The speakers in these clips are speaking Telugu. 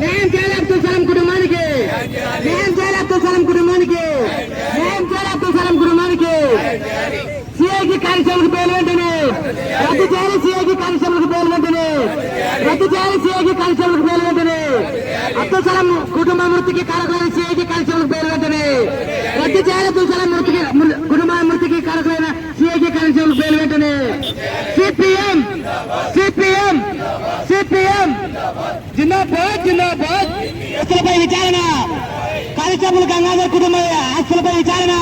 న్యాయం చేయాలి అబ్దుల్ సలాం కుటుంబానికి. న్యాయం చేయాలి అబ్దుల్ సలాం కుటుంబానికి. న్యాయం చేయాలి అబ్దుల్ సలాం కుటుంబానికి. సిఐకి కానిస్టేబుల్ పేరు వెంటనే. రద్దు చేయాలి సిఐకి కానిస్టేబుల్ పేరు వెంటనే. రద్దు చేయాలి సిఐకి కానిస్టేబుల్ పేరు వెంటనే. అబ్దుల్ సలాం కుటుంబ మృతికి కారకులైన సిఐకి కానిస్టేబుల్ పేరు వెంటనే. రద్దు చేయాలి అబ్దుల్ సలాం మృతికి కుటుంబ మృతికి కారకులైన సిఐకి కానిస్టేబుల్ పేరు వెంటనే. సిపిఎం సిపిఎం జిందాబాద్ జిందాబాద్. ఆస్తులపై విచారణ. కానిస్టేబుల్ గంగాధర్ కుటుంబ ఆస్తులపై విచారణ.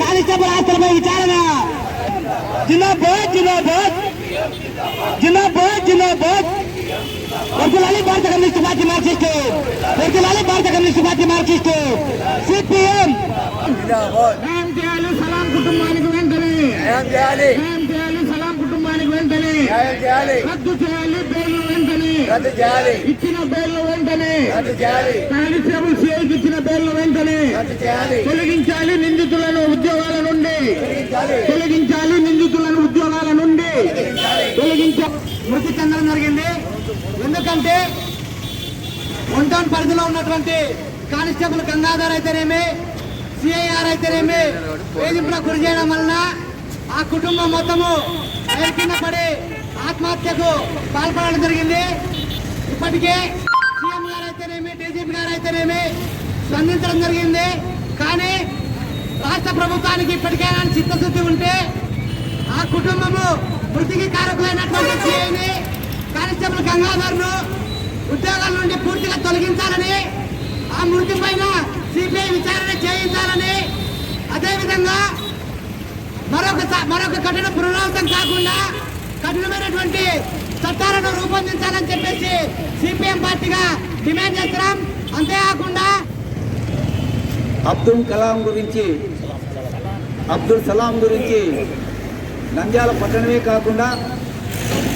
కానిస్టేబుల్ ఆస్తులపై విచారణ. జిందాబాద్ జిందాబాద్. జిందాబాద్ జిందాబాద్. వర్తులాలి భారత కమ్యూనిస్ట్ పార్టీ మార్క్సిస్ట్. వర్తులాలి భారత కమ్యూనిస్ట్ పార్టీ మార్క్సిస్ట్. సిపిఎం న్యాయం చేయాలి సలాం కుటుంబానికి వెంటనే న్యాయం చేయాలి న్యాయం చేయాలి సలాం కుటుంబానికి వెంటనే న్యాయం చేయాలి రద్దు చేయాలి బెయిల్ వెంటనే. రద్దు చేయాలి. ఇచ్చిన బెయిల్ వెంటనే. రద్దు చేయాలి. కానిస్టేబుల్ సిఐకి ఇచ్చిన బెయిల్ వెంటనే. రద్దు చేయాలి. తొలగించాలి నిందితులను ఉద్యోగాల నుండి. తొలగించాలి. నిందితులను ఉద్యోగాల నుండి. తొలగించాలి. మృతి చెందడం జరిగింది. ఎందుకంటే వన్ టౌన్ పరిధిలో ఉన్నటువంటి కానిస్టేబుల్ గంగాధర్ అయితేనేమి సిఐఆర్ అయితేనేమి వేధింపులకు గురి చేయడం వలన ఆ కుటుంబం మొత్తము కింద పడి ఆత్మహత్యకు పాల్పడడం జరిగింది. ఇప్పటికే సీఎం గారు అయితేనేమి డీజీపీ గారు అయితేనేమి స్పందించడం జరిగింది. కానీ రాష్ట్ర ప్రభుత్వానికి ఇప్పటికైనా చిత్తశుద్ధి ఉంటే ఆ కుటుంబము మృతికి కారకులైనటువంటి సిఐని కానిస్టేబుల్ గంగాధర్ను ఉద్యోగాల నుండి పూర్తిగా తొలగించాలని ఆ మృతి పైన సిబిఐ విచారణ చేయించాలని అదేవిధంగా మరొక స- మరొక కఠిన పునరావృతం కాకుండా కఠినమైనటువంటి చట్టాలను రూపొందించాలని చెప్పేసి సిపిఎం పార్టీగా డిమాండ్ చేస్తున్నాం. అంతేకాకుండా అబ్దుల్ కలాం గురించి అబ్దుల్ సలాం గురించి నంద్యాల పట్టణమే కాకుండా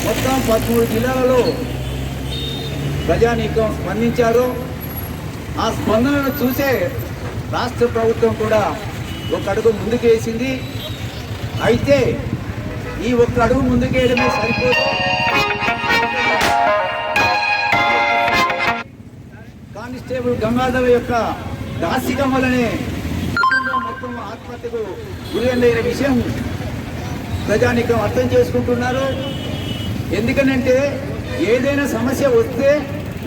మొత్తం పదమూడు జిల్లాలలో ప్రజానీకం స్పందించారు. ఆ స్పందనను చూసే రాష్ట్ర ప్రభుత్వం కూడా ఒక అడుగు ముందుకేసింది అయితే ఈ ఒక్క అడుగు ముందుకేయడమే సరిపోదు. కానిస్టేబుల్ గంగాధర్ యొక్క దాసికం వలనే మొత్తం ఆత్మహత్యకు గురైన విషయం ప్రజానికం అర్థం చేసుకుంటున్నారు. ఎందుకనంటే ఏదైనా సమస్య వస్తే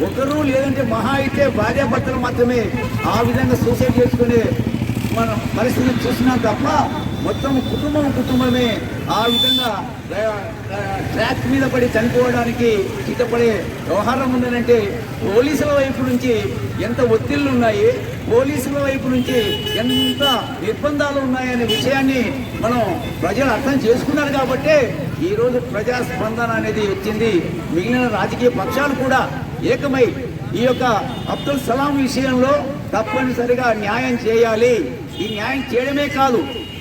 ఒకరు లేదంటే మహా అయితే భార్యాభర్తలు మాత్రమే ఆ విధంగా సూసైడ్ చేసుకునే మన పరిస్థితిని చూసినా తప్ప మొత్తం కుటుంబం కుటుంబమే ఆ విధంగా ట్రాక్ మీద పడి చనిపోవడానికి సిద్ధపడే వ్యవహారం ఉందనంటే పోలీసుల వైపు నుంచి ఎంత ఒత్తిళ్ళు ఉన్నాయి పోలీసుల వైపు నుంచి ఎంత నిర్బంధాలు ఉన్నాయనే విషయాన్ని మనం ప్రజలు అర్థం చేసుకున్నారు కాబట్టే ఈరోజు ప్రజా స్పందన అనేది వచ్చింది. మిగిలిన రాజకీయ పక్షాలు కూడా ఏకమై ఈ యొక్క అబ్దుల్ సలాం విషయంలో తప్పనిసరిగా న్యాయం చేయాలి. ఈ న్యాయం చేయడమే కాదు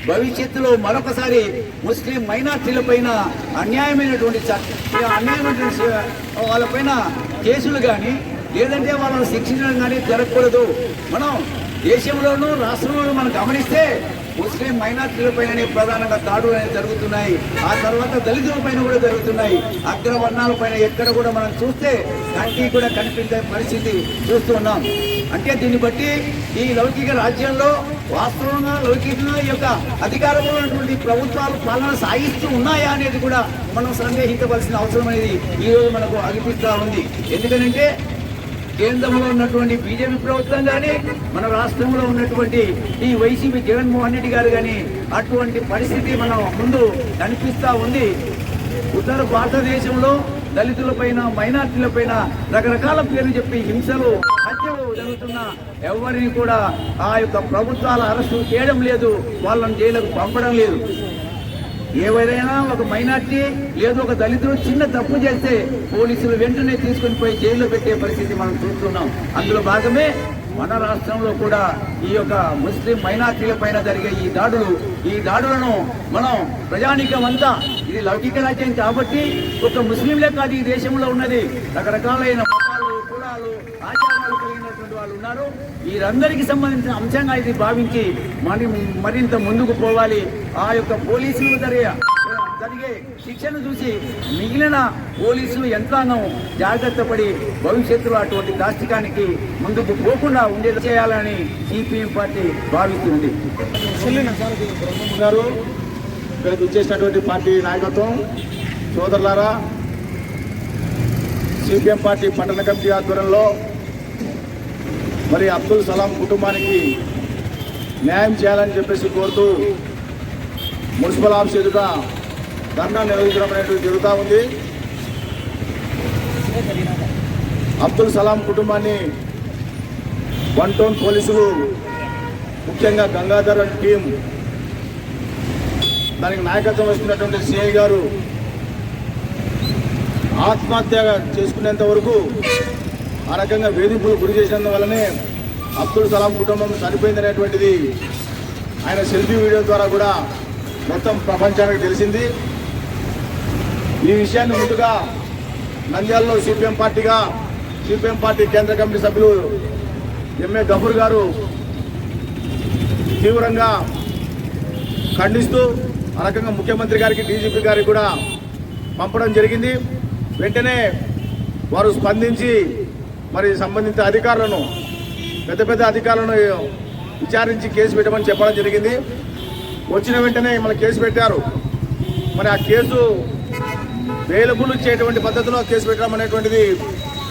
భవిష్యత్తులో మరొకసారి ముస్లిం మైనార్టీల పైన అన్యాయమైనటువంటి అన్యాయమైనటువంటి వాళ్ళపైన కేసులు కానీ లేదంటే వాళ్ళని శిక్షించడం కానీ జరగకూడదు. మనం దేశంలోనూ రాష్ట్రంలోనూ మనం గమనిస్తే ముస్లిం మైనార్టీల పైన ప్రధానంగా దాడులు అనేవి జరుగుతున్నాయి. ఆ తర్వాత దళితులపైన కూడా జరుగుతున్నాయి. అగ్రవర్ణాల పైన ఎక్కడ కూడా మనం చూస్తే కంటి కూడా కనిపించే పరిస్థితి చూస్తూ ఉన్నాం. అంటే దీన్ని బట్టి ఈ లౌకిక రాజ్యంలో వాస్తవంగా లౌకికంగా యొక్క అధికారంలో ఉన్నటువంటి ప్రభుత్వాలు పాలన సాగిస్తూ ఉన్నాయా అనేది కూడా మనం సందేహించవలసిన అవసరం అనేది ఈ రోజు మనకు అనిపిస్తూ ఉంది. ఎందుకంటే కేంద్రంలో ఉన్నటువంటి బీజేపీ ప్రభుత్వం కానీ మన రాష్ట్రంలో ఉన్నటువంటి ఈ వైసీపీ జగన్మోహన్ రెడ్డి గారు కానీ అటువంటి పరిస్థితి మనం ముందు కనిపిస్తూ ఉంది. ఉత్తర భారతదేశంలో దళితులపైన మైనార్టీలపైన రకరకాల పేర్లు చెప్పి హింసలు జరుగుతున్న ఎవరిని కూడా ఆ యొక్క ప్రభుత్వాల అరెస్టు చేయడం లేదు వాళ్ళని జైలుకు పంపడం లేదు. ఏవైనా ఒక మైనార్టీ లేదా ఒక దళితుడు చిన్న తప్పు చేస్తే పోలీసులు వెంటనే తీసుకుని పోయి జైల్లో పెట్టే పరిస్థితి మనం చూస్తున్నాం. అందులో భాగమే మన రాష్ట్రంలో కూడా ఈ యొక్క ముస్లిం మైనార్టీల పైన జరిగే ఈ దాడులు. ఈ దాడులను మనం ప్రజానీకమంతా ఇది లౌకిక రాజ్యం కాబట్టి ఒక ముస్లింలే కాదు ఈ దేశంలో ఉన్నది. రకరకాలైన ఉన్నారు వీరందరికీ సంబంధించిన అంశంగా ఇది భావించి మరి మరింత ముందుకు పోవాలి. ఆ యొక్క పోలీసులు జరిగే జరిగే శిక్షను చూసి మిగిలిన పోలీసులు యంత్రాంగం జాగ్రత్త పడి భవిష్యత్తులో అటువంటి దాష్టికానికి ముందుకు పోకుండా ఉండే చేయాలని సిపిఎం పార్టీ భావిస్తుంది. గారు ఇక్కడికి వచ్చేసినటువంటి పార్టీ నాయకత్వం. సోదరులారా సిపిఎం పార్టీ పట్టణ కమిటీ ఆధ్వర్యంలో మరి అబ్దుల్ సలాం కుటుంబానికి న్యాయం చేయాలని చెప్పేసి కోరుతూ మున్సిపల్ ఆఫీస్ ఎదుట ధర్నా నిర్వహించడం అనేటువంటి జరుగుతూ ఉంది. అబ్దుల్ సలాం కుటుంబాన్ని వన్ టౌన్ పోలీసులు ముఖ్యంగా గంగాధర్ అండ్ టీం దానికి నాయకత్వం వస్తున్నటువంటి సిఐ గారు ఆత్మహత్య చేసుకునేంత వరకు ఆ రకంగా వేధింపులు గురి చేసినందువల్లనే అబ్దుల్ సలాం కుటుంబం చనిపోయిందనేటువంటిది ఆయన సెల్ఫీ వీడియో ద్వారా కూడా మొత్తం ప్రపంచానికి తెలిసింది. ఈ విషయాన్ని ముందుగా నంద్యాలలో సిపిఎం పార్టీగా సిపిఎం పార్టీ కేంద్ర కమిటీ సభ్యులు ఎంఏ గఫూర్ గారు తీవ్రంగా ఖండిస్తూ ఆ రకంగా ముఖ్యమంత్రి గారికి డీజీపీ గారికి కూడా పంపడం జరిగింది. వెంటనే వారు స్పందించి మరి సంబంధిత అధికారులను పెద్ద పెద్ద అధికారులను విచారించి కేసు పెట్టమని చెప్పడం జరిగింది. వచ్చిన వెంటనే మన కేసు పెట్టారు. మరి ఆ కేసు వేలబుల్ చేయటువంటి పద్ధతిలో కేసు పెట్టడం అనేటువంటిది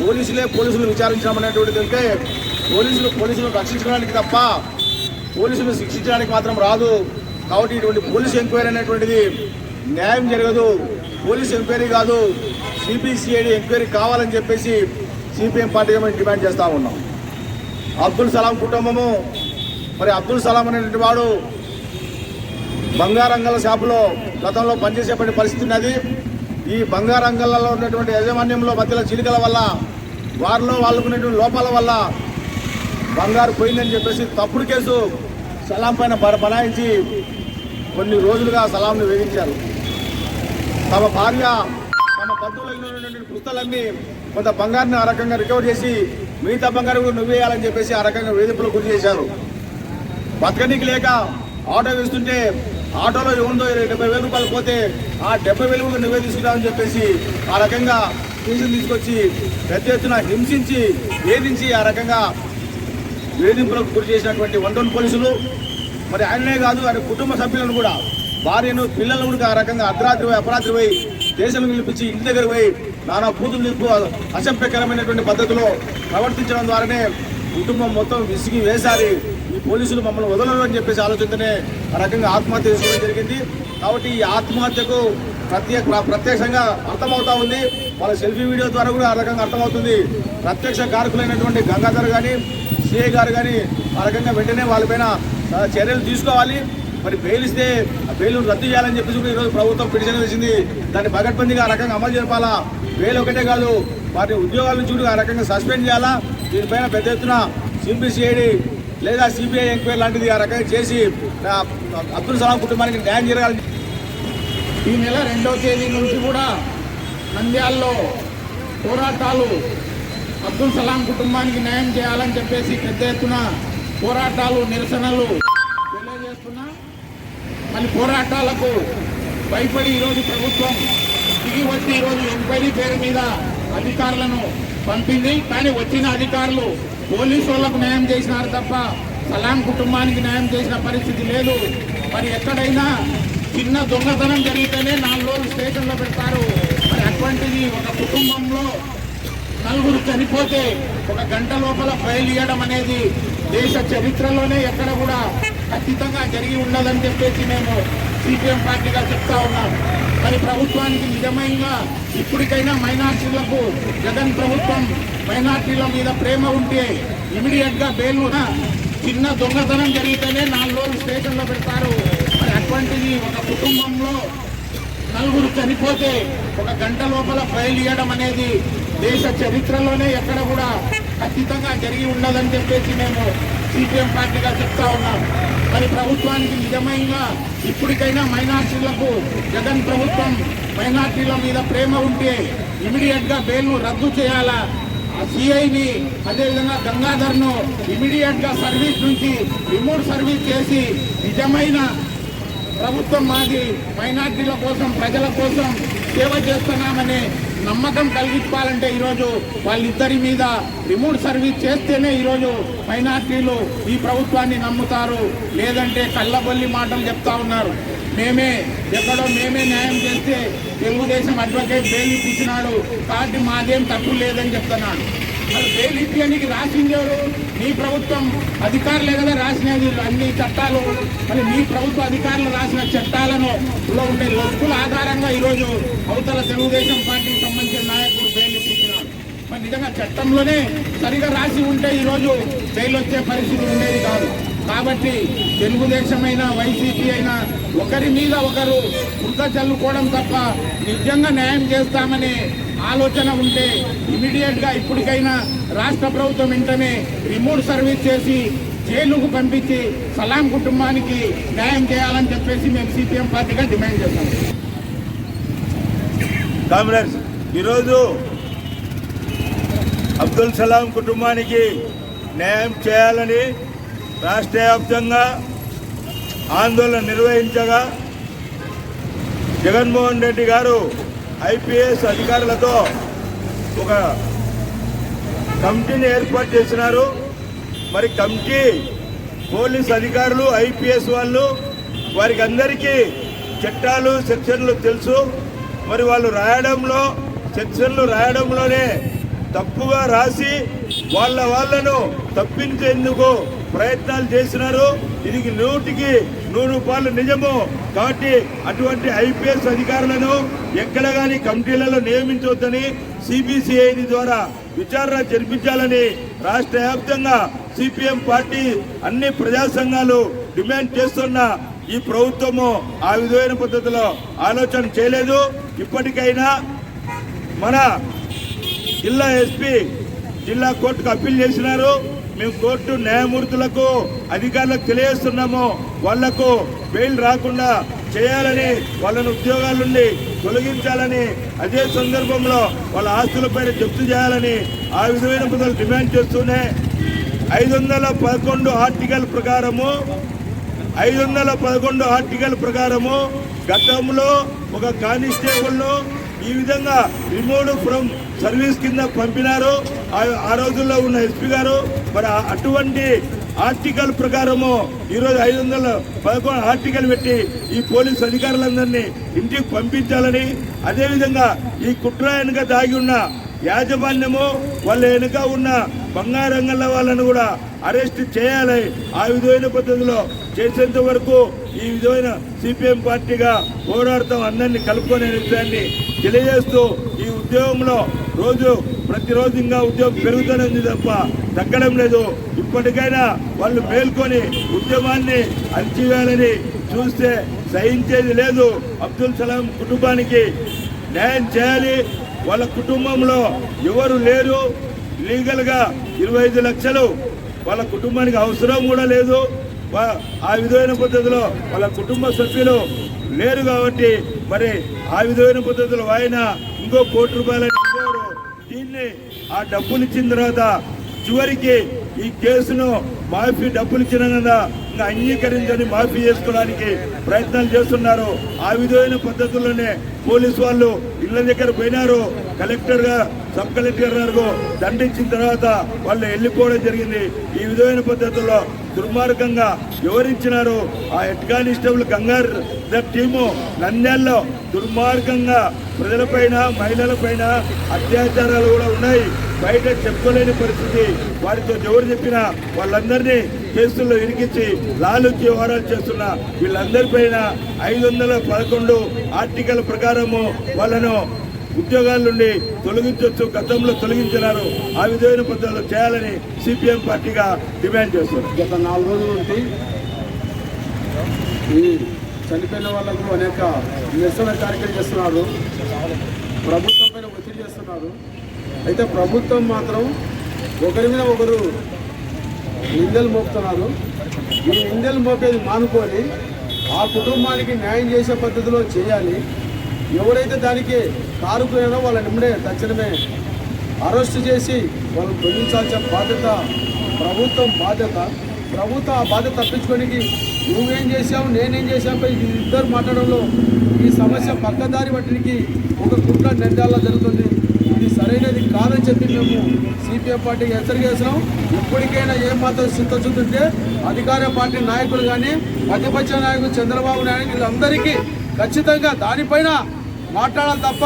పోలీసులే పోలీసులు విచారించడం అనేటువంటిది అంటే పోలీసులు పోలీసులను రక్షించడానికి తప్ప పోలీసులు శిక్షించడానికి మాత్రం రాదు. కాబట్టి ఇటువంటి పోలీసు ఎంక్వైరీ అనేటువంటిది న్యాయం జరగదు. పోలీస్ ఎంక్వైరీ కాదు. సిబిసిఐడి ఎంక్వైరీ కావాలని చెప్పేసి సిపిఎం పార్టీగా మేము డిమాండ్ చేస్తూ ఉన్నాం. అబ్దుల్ సలాం కుటుంబము మరి అబ్దుల్ సలాం అనేటువంటి వాడు బంగారంగల షాపులో గతంలో పనిచేసేటువంటి పరిస్థితి ఉన్నది. ఈ బంగారంగలలో ఉన్నటువంటి యాజమాన్యంలో మధ్యలో చిలికల వల్ల వారిలో వాళ్ళకున్నటువంటి లోపాల వల్ల బంగారు పోయిందని చెప్పేసి తప్పుడు కేసు సలాం పైన బనాయించి కొన్ని రోజులుగా సలాంను వేధించారు. తమ భార్య తమ బంధువులలో ఉన్నటువంటి పుస్తలన్నీ కొంత బంగారుని ఆ రకంగా రికవర్ చేసి మిగతా బంగారు కూడా నువ్వేయాలని చెప్పేసి ఆ రకంగా వేధింపులు గురి చేశారు. బతకనీకి లేక ఆటో వేస్తుంటే ఆటోలో ఏముందో డెబ్బై వేల రూపాయలు పోతే ఆ డెబ్బై వేలు కూడా నువ్వే తీసుకురావని చెప్పేసి ఆ రకంగా కేసులు తీసుకొచ్చి పెద్ద ఎత్తున హింసించి వేధించి ఆ రకంగా వేధింపులకు గురి చేసినటువంటి వంటన్ పోలీసులు. మరి ఆయననే కాదు ఆయన కుటుంబ సభ్యులను కూడా భార్యను పిల్లలను కూడా ఆ రకంగా అర్ధరాత్రి పోయి అపరాత్రి పోయి దేశం పిలిపించి ఇంటి దగ్గర పోయి నానా పూతులు నింపు అసభ్యకరమైనటువంటి పద్ధతిలో ప్రవర్తించడం ద్వారానే కుటుంబం మొత్తం విసిగి వేశారు. ఈ పోలీసులు మమ్మల్ని వదలరు అని చెప్పేసి ఆలోచనతోనే ఆ రకంగా ఆత్మహత్య చేసుకోవడం జరిగింది. కాబట్టి ఈ ఆత్మహత్యకు ప్రత్యేక ప్రత్యక్షంగా అర్థమవుతా ఉంది. వాళ్ళ సెల్ఫీ వీడియో ద్వారా కూడా ఆ రకంగా అర్థమవుతుంది. ప్రత్యక్ష కారకులైనటువంటి గంగాధర్ కానీ సిఏ గారు కానీ ఆ రకంగా వెంటనే వాళ్ళపైన చర్యలు తీసుకోవాలి. మరి బెయిల్ ఇస్తే ఆ బెయిల్ రద్దు చేయాలని చెప్పేసి కూడా ఈరోజు ప్రభుత్వం పిటిషన్ వేసింది. దాన్ని పగడ్బందీగా ఆ రకంగా అమలు జరపాలా? వేలు ఒకటే కాదు వాటి ఉద్యోగాలను చూడు ఆ రకంగా సస్పెండ్ చేయాలా? దీనిపైన పెద్ద ఎత్తున సిబిసిఐడి లేదా సిబిఐ ఎంక్వైరీ లాంటిది ఆ రకంగా చేసి అబ్దుల్ సలాం కుటుంబానికి న్యాయం జరగాలి ఈ నెల రెండవ తేదీ నుంచి కూడా నంద్యాల్లో పోరాటాలు అబ్దుల్ సలాం కుటుంబానికి న్యాయం చేయాలని చెప్పేసి పెద్ద ఎత్తున పోరాటాలు నిరసనలు తెలియజేస్తున్నా. మళ్ళీ పోరాటాలకు భయపడి ఈరోజు ప్రభుత్వం దిగి వచ్చి ఈరోజు ఎంక్వైరీ పేరు మీద అధికారులను పంపింది. కానీ వచ్చిన అధికారులు పోలీసు వాళ్ళకు న్యాయం చేసినారు తప్ప సలాం కుటుంబానికి న్యాయం చేసిన పరిస్థితి లేదు. మరి ఎక్కడైనా చిన్న దొంగతనం జరిగితేనే నాలుగు రోజులు స్టేషన్లో పెడతారు. మరి అటువంటిది ఒక కుటుంబంలో నలుగురు చనిపోతే ఒక గంట లోపల ఫైల్ ఇవ్వడం అనేది దేశ చరిత్రలోనే ఎక్కడ కూడా ఖచ్చితంగా జరిగి ఉండదని చెప్పేసి మేము సిపిఎం పార్టీగా చెప్తా ఉన్నాం మరి ప్రభుత్వానికి నిజమైన ఇప్పటికైనా మైనార్టీలకు జగన్ ప్రభుత్వం మైనార్టీల మీద ప్రేమ ఉంటే ఇమీడియట్గా బెయిల్ చిన్న దొంగతనం జరిగితేనే నాలుగు రోజులు స్టేషన్లో పెడతారు. మరి అటువంటిది ఒక కుటుంబంలో నలుగురు చనిపోతే ఒక గంట లోపల ఫైల్ ఇవ్వడం అనేది దేశ చరిత్రలోనే ఎక్కడ కూడా ఖచ్చితంగా జరిగి ఉండదని చెప్పేసి మేము సిపిఎం పార్టీగా చెప్తా ఉన్నాం. మరి ప్రభుత్వానికి నిజమైన ఇప్పటికైనా మైనార్టీలకు జగన్ ప్రభుత్వం మైనార్టీల మీద ప్రేమ ఉంటే ఇమీడియట్గా బెయిల్ను రద్దు చేయాలా? ఆ సిఐని అదేవిధంగా గంగాధర్ను ఇమీడియట్గా సర్వీస్ నుంచి రిమోట్ సర్వీస్ చేసి నిజమైన ప్రభుత్వం మాది మైనార్టీల కోసం ప్రజల కోసం సేవ చేస్తున్నామనే నమ్మకం కలిగించాలంటే ఈరోజు వాళ్ళిద్దరి మీద రిమోట్ సర్వీస్ చేస్తేనే ఈరోజు మైనార్టీలు ఈ ప్రభుత్వాన్ని నమ్ముతారు. లేదంటే కళ్ళబొల్లి మాటలు చెప్తా ఉన్నారు. మేమే ఎక్కడో మేమే న్యాయం చేస్తే తెలుగుదేశం అడ్వకేట్ బెయిల్ ఇప్పించినాడు. కాబట్టి మాదేం తప్పు లేదని చెప్తున్నాడు. మరి బెయిల్ ఇప్పించడానికి రాసింది ఎవరు? నీ ప్రభుత్వం. అధికారులే కదా రాసినది అన్ని చట్టాలు. మరి నీ ప్రభుత్వ అధికారులు రాసిన చట్టాలను లో ఉండే లొక్కుల ఆధారంగా ఈరోజు అవతల తెలుగుదేశం పార్టీ సంబంధించిన నాయకులు బెయిల్ ఇప్పించినారు మరి నిజంగా చట్టంలోనే సరిగా రాసి ఉంటే ఈరోజు బెయిల్ వచ్చే పరిస్థితి ఉండేది కాదు. కాబట్టి తెలుగుదేశం అయినా వైసీపీ అయినా ఒకరి మీద ఒకరు వృద్ధ చల్లుకోవడం తప్ప నిజంగా న్యాయం చేస్తామనే ఆలోచన ఉంటే ఇమీడియట్గా ఇప్పటికైనా రాష్ట్ర ప్రభుత్వం వెంటనే రిమోట్ సర్వీస్ చేసి జైలుకు పంపించి సలాం కుటుంబానికి న్యాయం చేయాలని చెప్పేసి మేము సిపిఎం పార్టీగా డిమాండ్ చేస్తాం. కామ్రేడ్స్ ఈరోజు అబ్దుల్ సలాం కుటుంబానికి న్యాయం చేయాలని రాష్ట్ర వ్యాప్తంగా ఆందోళన నిర్వహించగా జగన్మోహన్ రెడ్డి గారు ఐపీఎస్ అధికారులతో ఒక కమిటీని ఏర్పాటు చేసినారు. మరి కమిటీ పోలీస్ అధికారులు ఐపీఎస్ వాళ్ళు వారికి అందరికీ చట్టాలు సెక్షన్లు తెలుసు. మరి వాళ్ళు రాయడంలో సెక్షన్లు రాయడంలోనే తప్పుగా రాసి వాళ్ళ వాళ్ళను తప్పించేందుకు ప్రయత్నాలు చేసినారు. ఇది నూటికి నూరు రూపాయలు నిజము. కాబట్టి అటువంటి ఐపీఎస్ అధికారులను ఎక్కడ కానీ కమిటీలలో నియమించవద్దని సిబిసిఐ ద్వారా విచారణ జరిపించాలని రాష్ట్ర వ్యాప్తంగా సిపిఎం పార్టీ అన్ని ప్రజా సంఘాలు డిమాండ్ చేస్తున్న ఈ ప్రభుత్వము ఆ విధమైన పద్ధతిలో ఆలోచన చేయలేదు. ఇప్పటికైనా మన జిల్లా ఎస్పీ జిల్లా కోర్టుకు అప్పీల్ చేసినారు. మేము కోర్టు న్యాయమూర్తులకు అధికారులకు తెలియజేస్తున్నాము. వాళ్ళకు బెయిల్ రాకుండా చేయాలని వాళ్ళని ఉద్యోగాల నుండి తొలగించాలని అదే సందర్భంలో వాళ్ళ ఆస్తులపైన జప్తు చేయాలని ఆ విధమైన పద్ధతులు డిమాండ్ చేస్తూనే ఐదు వందల పదకొండు ఆర్టికల్ ప్రకారము ఐదు వందల పదకొండు ఆర్టికల్ ప్రకారము గతంలో ఒక కానిస్టేబుల్ను ఈ విధంగా రిమూవ్ ఫ్రమ్ సర్వీస్ కింద పంపినారు. ఆ- రోజుల్లో ఉన్న ఎస్పీ గారు మరి అటువంటి ఆర్టికల్ ప్రకారము ఈరోజు ఐదు వందల పదకొండు ఆర్టికల్ పెట్టి ఈ పోలీస్ అధికారులందరినీ ఇంటికి పంపించాలని అదేవిధంగా ఈ కుట్ర వెనుక దాగి ఉన్న యాజమాన్యము వాళ్ళ వెనుక ఉన్న బంగారంగల్ల వాళ్ళను కూడా అరెస్ట్ చేయాలి. ఆ విధమైన పద్ధతిలో చేసేంత వరకు ఈ విధమైన సిపిఎం పార్టీగా పోరాడతాం. అందరినీ కలుపుకునే విషయాన్ని తెలియజేస్తూ ఈ ఉద్యోగంలో రోజు ప్రతిరోజు ఇంకా ఉద్యోగం పెరుగుతూనే ఉంది తప్ప తగ్గడం లేదు. ఇప్పటికైనా వాళ్ళు మేల్కొని ఉద్యమాన్ని అణచివేయాలని చూస్తే సహించేది లేదు. అబ్దుల్ సలాం కుటుంబానికి న్యాయం చేయాలి. వాళ్ళ కుటుంబంలో ఎవరు లేరు. లీగల్గా ఇరవై ఐదు లక్షలు వాళ్ళ కుటుంబానికి అవసరం కూడా లేదు. ఆ విధమైన పద్ధతిలో వాళ్ళ కుటుంబ సభ్యులు లేరు కాబట్టి మరి ఆ విధమైన పద్ధతిలో ఆయన ఇంకో కోటి రూపాయలని ఇచ్చారు దీన్ని ఆ డబ్బులు ఇచ్చిన తర్వాత చివరికి ఈ కేసును మాఫీ డబ్బులు ఇచ్చిన కదా అంగీకరించని మాఫీ చేసుకోవడానికి ప్రయత్నాలు చేస్తున్నారు. ఆ విధమైన పద్ధతుల్లోనే పోలీసు వాళ్ళు ఇళ్ళ దగ్గర పోయినారు. కలెక్టర్గా సబ్ కలెక్టర్ గారు దండించిన తర్వాత వాళ్ళు వెళ్ళిపోవడం జరిగింది. ఈ విధమైన పద్ధతుల్లో దుర్మార్గంగా వివరించినారు ఆ హెడ్ కంగారు గంగార్ ద టీము నంద్యాల్లో దుర్మార్గంగా ప్రజలపైన మహిళలపైన అత్యాచారాలు కూడా ఉన్నాయి. బయట చెప్పుకోలేని పరిస్థితి. వారితో ఎవరు చెప్పినా వాళ్ళందరినీ కేసుల్లో ఇరికించి లాలుచి వ్యవహారాలు చేస్తున్న వీళ్ళందరిపైన ఐదు వందల పదకొండు ఆర్టికల్ ప్రకారము వాళ్ళను ఉద్యోగాల నుండి తొలగించవచ్చు గతంలో తొలగించినారు. ఆ విధమైన పద్ధతిలో చేయాలని సిపిఎం పార్టీగా డిమాండ్ చేస్తున్నారు. గత నాలుగు రోజుల నుండి ఈ చనిపోయిన వాళ్ళకు అనేక నిరసన కార్యక్రమం చేస్తున్నారు. ప్రభుత్వం పైన ఒత్తిడి చేస్తున్నారు. అయితే ప్రభుత్వం మాత్రం ఒకరి మీద ఒకరు నిందలు మోపుతున్నారు. ఈ నిందలు మోపేది మానుకొని ఆ కుటుంబానికి న్యాయం చేసే పద్ధతిలో చేయాలి. ఎవరైతే దానికి కారుకున్నారో వాళ్ళ నిమ్మడే తక్షణమే అరెస్ట్ చేసి వాళ్ళు తొలగించాల్సిన బాధ్యత ప్రభుత్వం బాధ్యత. ప్రభుత్వం ఆ బాధ్యత తప్పించుకోనికి నువ్వేం చేశావు నేనేం చేశాపై ఇద్దరు మాట్లాడంలో ఈ సమస్య పక్కదారి పట్టడానికి ఒక కుట్ర నిర్ధారణ జరుగుతుంది. ఇది సరైనది కాదని చెప్పి మేము సిపిఎం పార్టీకి హెచ్చరిక చేసినాం. ఇప్పటికైనా ఏ మాత్రం చిత్తశుద్ధి ఉంటే అధికార పార్టీ నాయకులు కానీ ప్రతిపక్ష నాయకులు చంద్రబాబు నాయుడు వీళ్ళందరికీ ఖచ్చితంగా దానిపైన మాట్లాడాలి తప్ప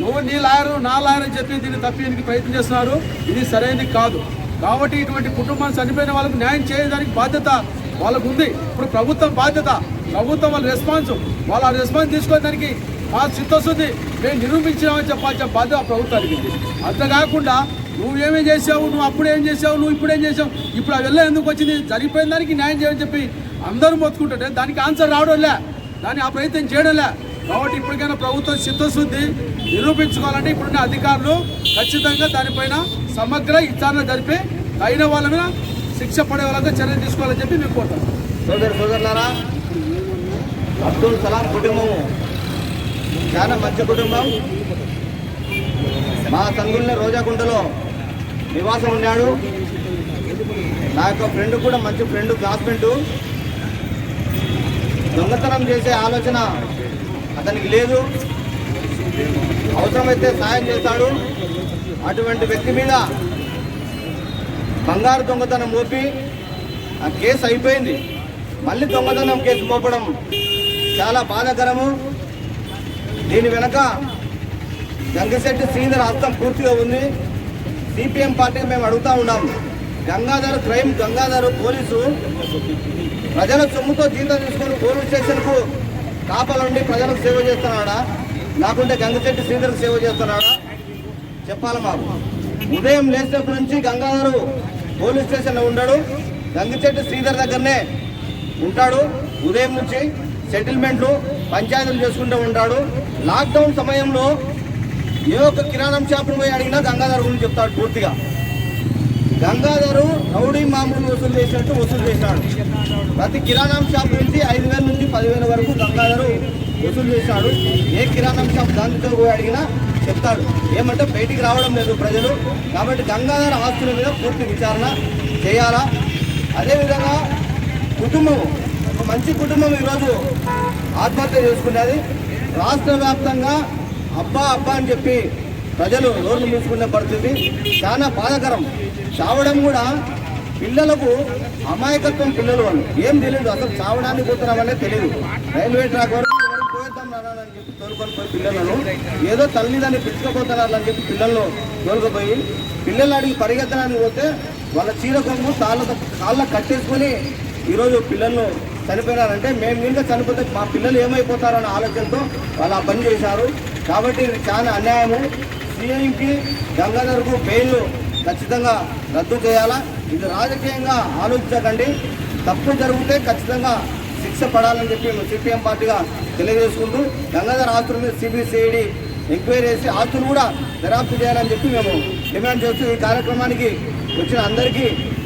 నువ్వు నీ లాయరు నా లాయర్ అని చెప్పి దీన్ని తప్పేందుకు ప్రయత్నం చేస్తున్నారు? ఇది సరైనది కాదు. కాబట్టి ఇటువంటి కుటుంబాన్ని చనిపోయిన వాళ్ళకు న్యాయం చేయడానికి బాధ్యత వాళ్ళకు ఉంది ఇప్పుడు ప్రభుత్వం బాధ్యత. ప్రభుత్వం వాళ్ళ రెస్పాన్స్. వాళ్ళ రెస్పాన్స్ తీసుకోవడానికి మా చిత్తశుద్ధి మేము నిరూపించినామని చెప్పాల్సిన బాధ్యత ఆ ప్రభుత్వానికి అంతేకాకుండా నువ్వేమేం చేసావు నువ్వు అప్పుడు ఏం చేసావు నువ్వు ఇప్పుడు ఏం చేసావు ఇప్పుడు అవి ఎందుకు వచ్చింది జరిగిపోయిన దానికి న్యాయం చేయని చెప్పి అందరూ మొత్తుకుంటుంటే దానికి ఆన్సర్ రావడం లే. దాన్ని ఆ ప్రయత్నం చేయడం లే. కాబట్టి ఇప్పటికైనా ప్రభుత్వం చిత్తశుద్ధి నిరూపించుకోవాలంటే ఇప్పుడున్న అధికారులు ఖచ్చితంగా దానిపైన సమగ్ర విచారణ జరిపి అయిన వాళ్ళ శిక్ష పడే వాళ్ళగా చర్యలు తీసుకోవాలని చెప్పి మేము కోరుతాం సోదరు సోదరులారా అబ్దుల్ సలాం కుటుంబము చాలా మంచి కుటుంబం. మా సంగుల్లో రోజాకుంటలో నివాసం ఉన్నాడు. నా యొక్క ఫ్రెండ్ కూడా మంచి ఫ్రెండ్ క్లాస్మేట్. దొంగతనం చేసే ఆలోచన అతనికి లేదు. అవసరమైతే సాయం చేస్తాడు. అటువంటి వ్యక్తి మీద బంగారు దొంగతనం మోపి ఆ కేసు అయిపోయింది. మళ్ళీ దొంగతనం కేసు మోపడం చాలా బాధాకరము. దీని వెనక గంగశెట్టి శ్రీధర్ హస్తం పూర్తిగా ఉంది. సిపిఎం పార్టీకి మేము అడుగుతా ఉన్నాం. గంగాధర్ క్రైమ్ గంగాధర్ పోలీసు ప్రజల సొమ్ముతో జీతం తీసుకొని పోలీస్ స్టేషన్కు కాపాలండి ప్రజలకు సేవ చేస్తున్నాడా? లేకుంటే గంగశెట్టి శ్రీధర్ సేవ చేస్తున్నాడా? చెప్పాలి మాకు ఉదయం లేచినప్పటి నుంచి గంగాధరు పోలీస్ స్టేషన్లో ఉండడు. గంగిచెట్టు శ్రీధర్ దగ్గరనే ఉంటాడు. ఉదయం నుంచి సెటిల్మెంట్లు పంచాయతీలు చేసుకుంటూ ఉంటాడు. లాక్డౌన్ సమయంలో ఏ ఒక్క కిరాణం షాపును పోయి అడిగినా గంగాధర్ గురించి చెప్తాడు పూర్తిగా. గంగాధరు రౌడీ మామూలు వసూలు చేసినట్టు వసూలు చేశాడు. ప్రతి కిరాణం షాప్ నుంచి ఐదు వేల నుంచి పదివేల వరకు గంగాధరు వసూలు చేశాడు. ఏ కిరాణం షాప్ దానితో పోయి అడిగినా చెప్తాడు. ఏమంటే బయటికి రావడం లేదు ప్రజలు. కాబట్టి గంగాధర ఆస్తుల మీద పూర్తి విచారణ చేయాలా? అదేవిధంగా కుటుంబం ఒక మంచి కుటుంబం ఈరోజు ఆత్మహత్య చేసుకున్నది. రాష్ట్ర వ్యాప్తంగా అబ్బా అబ్బా అని చెప్పి ప్రజలు రోడ్లు మూసుకునే పరిస్థితి. చాలా బాధాకరం. చావడం కూడా పిల్లలకు అమాయకత్వం పిల్లలు వాళ్ళు. ఏం తెలియదు అసలు చావడానికి పోతున్నామనే తెలియదు రైల్వే ట్రాక్ వరకు పోయేద్దాం అని చెప్పి తోలుకొని పిల్లలను ఏదో తల్లిదండ్రులు పిలుచుకోపోతున్నారు అని చెప్పి పిల్లలను తోలుకుపోయి పిల్లలు అడిగి పరిగెత్తడానికి పోతే వాళ్ళ చీర కొంగు తాళ్ళ కాళ్ళ కట్టేసుకొని ఈరోజు పిల్లలను చనిపోయినారంటే మేము ఇంకా చనిపోతే మా పిల్లలు ఏమైపోతారన్న ఆలోచనతో వాళ్ళు ఆ పని చేశారు. కాబట్టి ఇది చాలా అన్యాయము. సీఎంకి గంగాధర్కు బెయిల్ ఖచ్చితంగా రద్దు చేయాలా? ఇది రాజకీయంగా ఆలోచించకండి. తప్పు జరిగితే ఖచ్చితంగా శిక్ష పడాలని చెప్పి మేము సిపిఎం పార్టీగా తెలియజేసుకుంటూ గంగాధర్ ఆస్తుల మీద సిబిసిఐడి ఎంక్వైరీ చేసి ఆస్తులు కూడా దర్యాప్తు చేయాలని చెప్పి మేము డిమాండ్ చేస్తూ ఈ కార్యక్రమానికి వచ్చిన అందరికీ